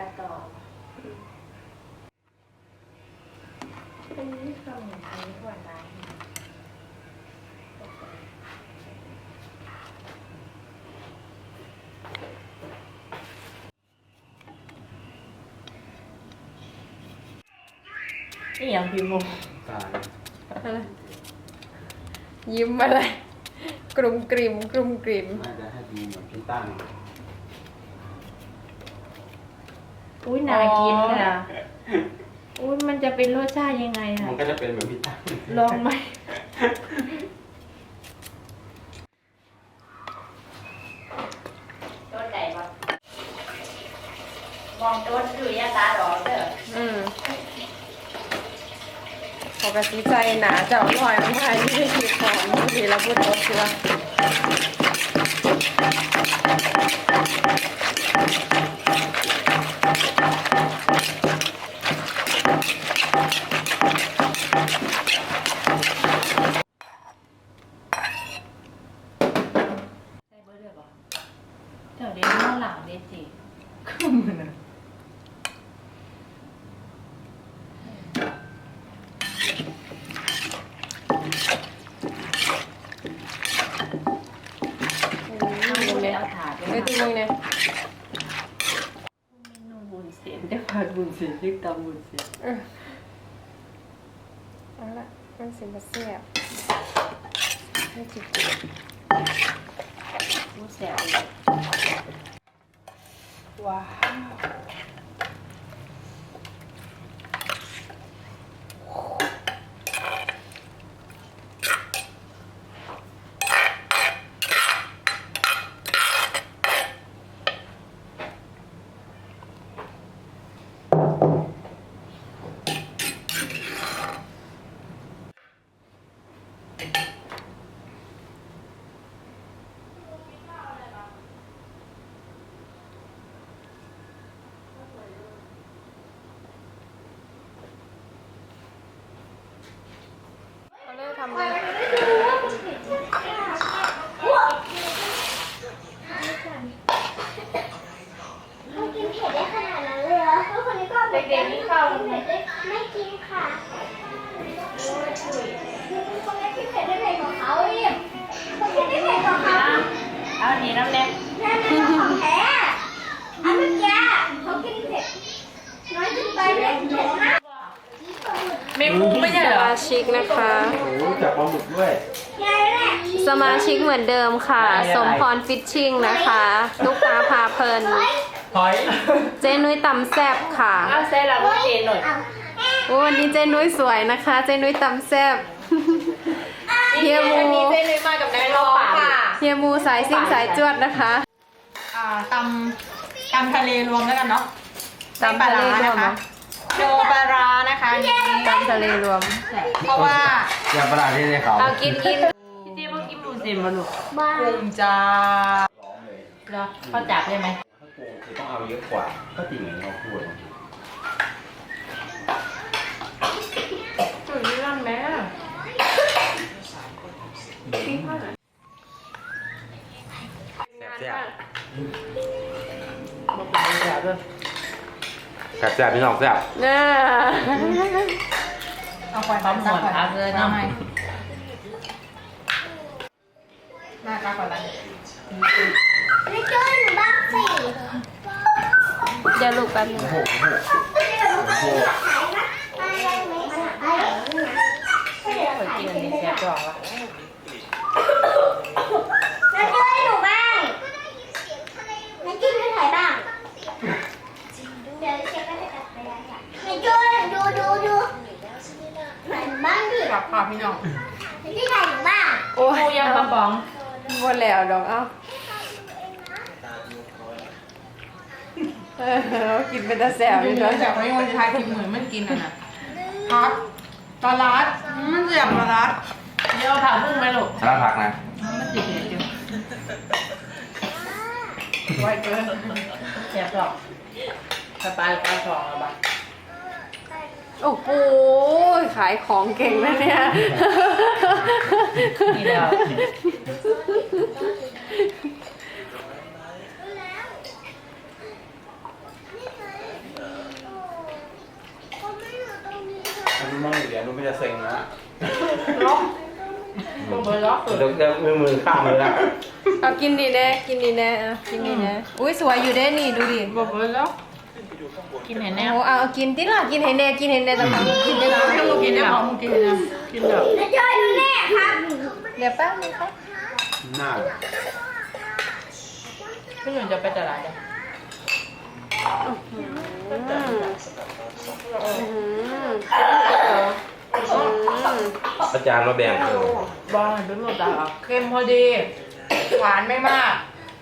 ตัดต่อเป็นนี่สมุนไรส่วนไหนนี่อย่างพิมพ์ตายอะไรยิ้มอะไร กรุมกริมกรุมกริม น่าจะให้ดูเหมือนพี่ตั้ง อุ้ยน่ากินค่ะอุ้ยมันจะเป็นรสชาติยังไงมัน่ะนก็จะเป็นเหมือนพี่ตั้งลองไหมต้นไหนบ้างมองต้นดูยาตาดอกเด้ออืมปกติใจหนาเจ้าหน่อยมันไทยที่คิดของบางทีเราพูดตกตัวใช่ มเอามึงเลเนี่ยยเอาถาดไปเอ้ยตีมึงเนี่ยเมนูบุญเส้นได้ผัดบุญเส้นยึกตำบุญเส้นเออเอาละมันสิมาเสียบให้จิบบุญแซ่บเลยว้าวเขาเลิกทำอะไรมันกินเผ็ดได้ขนาดนั้นเลย เหรอเพราะคนนี้ก็เด็กๆนี่เข้าเผ็ด ได้ไม่กินค่ะคนนี้กินเผ็ดได้เผ็ดกว่าเขาอีกคนที่ไม่เผ็ดกว่าเขาเอาหนีน้ำแดงนั่นเป็นของแท้อันเมื่อกี้เขากินเผ็ดน้อยจนไปเผ็ดเผ็ดมาก เมนูไม่ใช่สเหรอมาชิกนะคะ โอ้โหจับปลาหมึกด้วยยายแม่สมาชิกเหมือนเดิมค่ะ สมพรฟิชชิ่งนะคะ ลูกตาพาเพลินหอย เจนุ้ยตำแซบค่ะเอาใส่หลังเจนหน่อยโอ้วันนี้เจนุ้ยสวยนะคะ เจนุ้ยตำแซบเฮียมูเส้นเลยมากับนักร้องค่ะเฮียมูสายซิ่งสายจวดนะคะอ่าตำตำทะเลรวมแล้วกันเนาะตำทะเลรวมนะคะ โนปลาร้านะคะอันนี้ตำทะเลรวม เพราะว่าอย่าประหลาดที่ในเขาเอากินกินพี่เจ๊มากินบุญเส้นมาลูกบ้าปรุงจ้าเหรอเขาจับได้ไหม ถ้าโกงคือต้องเอาเยอะกว่า ก็จริงอย่างที่เขาพูดจุด แซ่บแซ่บพี่น้องแซ่บน่าเอาควายความหมดพักเลยเนาะหน้าตาก่อนละไม่ช่วยหนูบ้างสิเดี๋ยวลูกแป๊บนึง โอ้โหโอ้โห ขายนะอะไรไหมอะไรนะไม่ได้ เคย ขาย กินอัน เป็น นี้ เลย แซ่บดอกละ แล้วช่วยหนูบ้างไม่กินไม่ถ่ายบ้าง เดี๋ยวเช็คก็จะกลับไปแล้วค่ะไม่ช่วยดูดูดูถ่ายหนูบ้างดิ กลับค่ะพี่น้อง ไม่ช่วยถ่ายหนูบ้าง โอ้ย ปูยำกระป๋อง หมดแล้วดอกเอ้า เออกินเป็นตาแสบอยู่เดี๋ด้ยววยจากวันนี้วันสุดท้ายกินเหมือนมันกินอะนะพักปลาร้าอืมมันเสียบปลาร้าเดี๋ยวเอาผักบุ้งไหมลูกถ้าผักนะมันติดเผ็ดอยู่ไวเกินแซ่บดอกสปายปลาสองแล้วบ้างโอ้โหขายของเก่งนะเนี่ยนี่แล้วยวนู้นไม่ จะเซ็งนะล็อกลงไปล็อกสุดเดี๋ยวเดี๋ยวมือมือข้ามเลยนะเอากินดีแน่กินดีแน่เอากินดีแน่อุ้ยสวยอยู่เด้นี่ดูดิบอกเลยแล้วกินเห็นแน่โอ้เอาเอากินติล่ะกินให้แน่กินให้แน่ต้องกินได้แล้วให้มึงกินได้ของมึงกินนะกินแบบจะช่วยดูแน่ครับเดี๋ยวแป๊บนึงครับหน้าพี่หนุ่มจะไปตลาดจ้ะอืมอื มอาจารย์มาแบ่งเออบ้านเป็นหมดตาเค็มพอดี หวานไม่มาก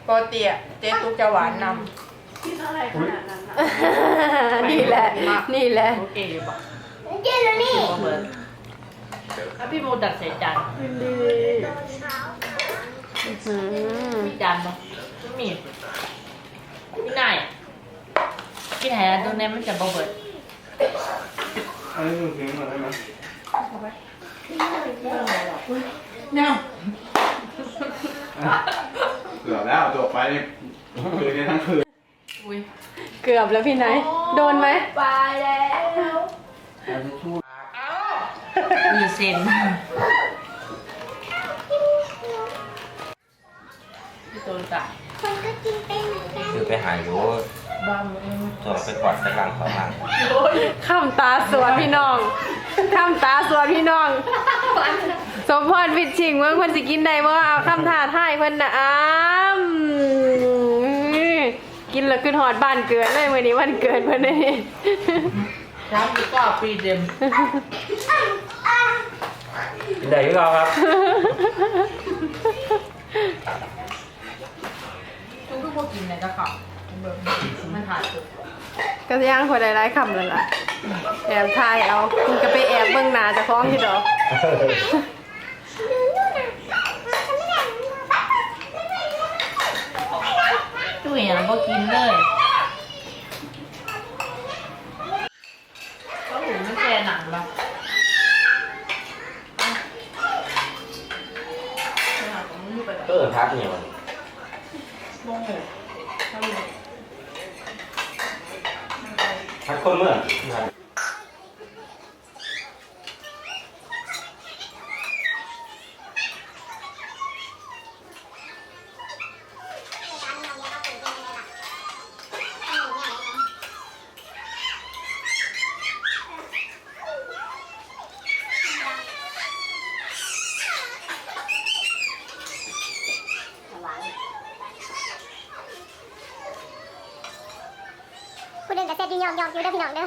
ปกติอะเจ๊ตุ๊กจะหวานนนี่แหละ นี่แหละำโอเคอยู่ปะกินดูนี่เหมือนถ้าพี่โมดัดใส่จานอืมมีจานปะไม่มีพี่นายพี่ไหนอะตรงนี้มันจะบ่เบิดอันนี้มือถึงอะไรไหม เนี่ยเกือบแล้วจบไปนี่คืนนี้ทั้งคืนอุ้ยเกือบแล้วพี่ไหนท์โดนไหมไปแล้วมีเซนพี่ตัวจ่ายคนก็กินเป็นเหมือนกัน คือไปหายอยู่ บ้ามึงจบไปกอดสักหลังสองหลังข้ามตาสวนพี่น้องข้ามตาสวนพี่น้อง สมพรวิชิงเมื่อคนสิกินได้บ่เอาคำถาท้ายเพิ่นน่ะอ้ามกินแล้วขึ้นหอดบ้านเกิดเลยมื้อนี้วันเกิดเพิ่นนี่ร้านนี้ก็ฟรีเดมกินได้ที่เราครับทุกทุกพวกกินเลยนะคะแบบ มันหาจุดก็ย่างคนใดร้ายคำแล้วล่ะ แอบทายเอาคุณก็ไปแอบเบิ่งหน้าเจะฟ้าของอยู่ดอกตู้อย่างก็กินเลยก็หนูไม่แชร์หนังปะก็เออทักเนี่ยมันโมโห ทักคน เมื่อคุณเดินกระเซ็ดยองยองอยู่เด้อพี่น้องเด้อ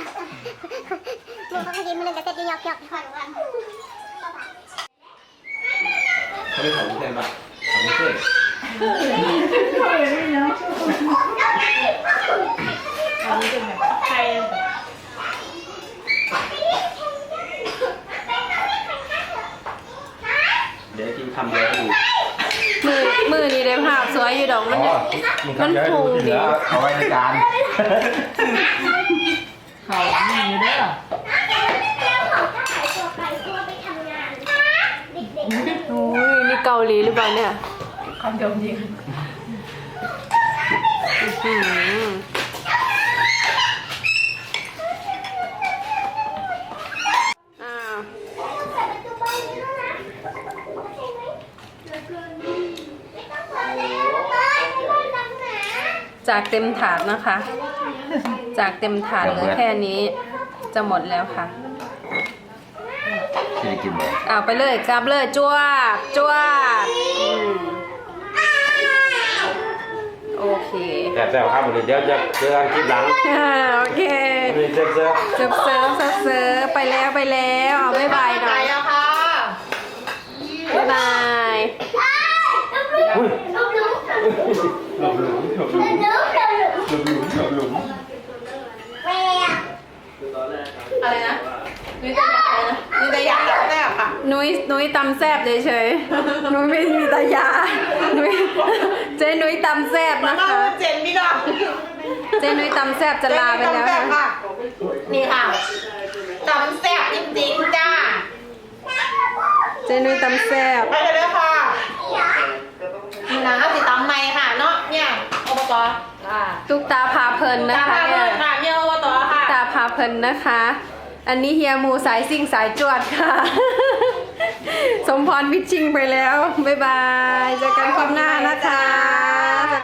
มึงเขากินมึงเดินกระเซ็ดยองยองขอรู้ว่าเขาไม่ของเส้นปะของเส้นใครเดี๋ยวกินคำเดียวให้ดูมือมือนี่ได้ภาพสวยอยู่ดอกมัน อ๋อเนี่ยกินคำเดียวให้ดูที่เหลือเอาไว้ในจาน เขามีอยู่เด้อโอ้ยนี่เกาหลีหรือเปล่าเนี่ยคำเดียวจริง อื้อหืออ้าว จากเต็มถาดนะคะ จากเต็มถาดเหลือแค่นี้จะหมดแล้วค่ะที่ได้กินเลยเอาไปเลยกลับเลยจวบจวบอืมโอเคแต่แต่ครับวันนี้เดี๋ยวจะเจอกันคลิปหลังอ่าโอเควันนี้เจอเจอเซิร์ฟเซิร์ฟเซิร์ฟเซิร์ฟไปแล้วไปแล้วเอาบ๊ายบายหน่อยแล้วค่ะบ๊ายบาย อุ้ยหลบ หลุมหลบหลุมหลบหลุมหลบหลุมหลบหลุมอะไรนะมีแต่ยาอะไรนะมีแต่ยาแซ่บค่ะ นุ้ยนุ้ยตำแซบเฉยๆนุ้ยไม่มีตายานุ้ยเจ๊นุ้ยตำแซบมานะม่าคะ เจนพี่น้องเจ๊นุ้ยตำแซบจะลาไปแล้วแซ่ะค่ะ นี่ค่ะตำแซ่บจริงๆจ้าเจ๊นุ้ยตำแซบไปเลยเด้อค่ะนี่นะสิต ตอ่าตุ๊กตาพาเพลินนะตามคะมาเลเนี่ยยค่ะเนี่ยอบตค่ะ ตาพาเพลินนะคะ อันนี้เฮียหมูสายซิ่งสายจวดค่ะ สมพรวิชชิงไปแล้ว บ๊ายบายเจอกันความหน้านะคะ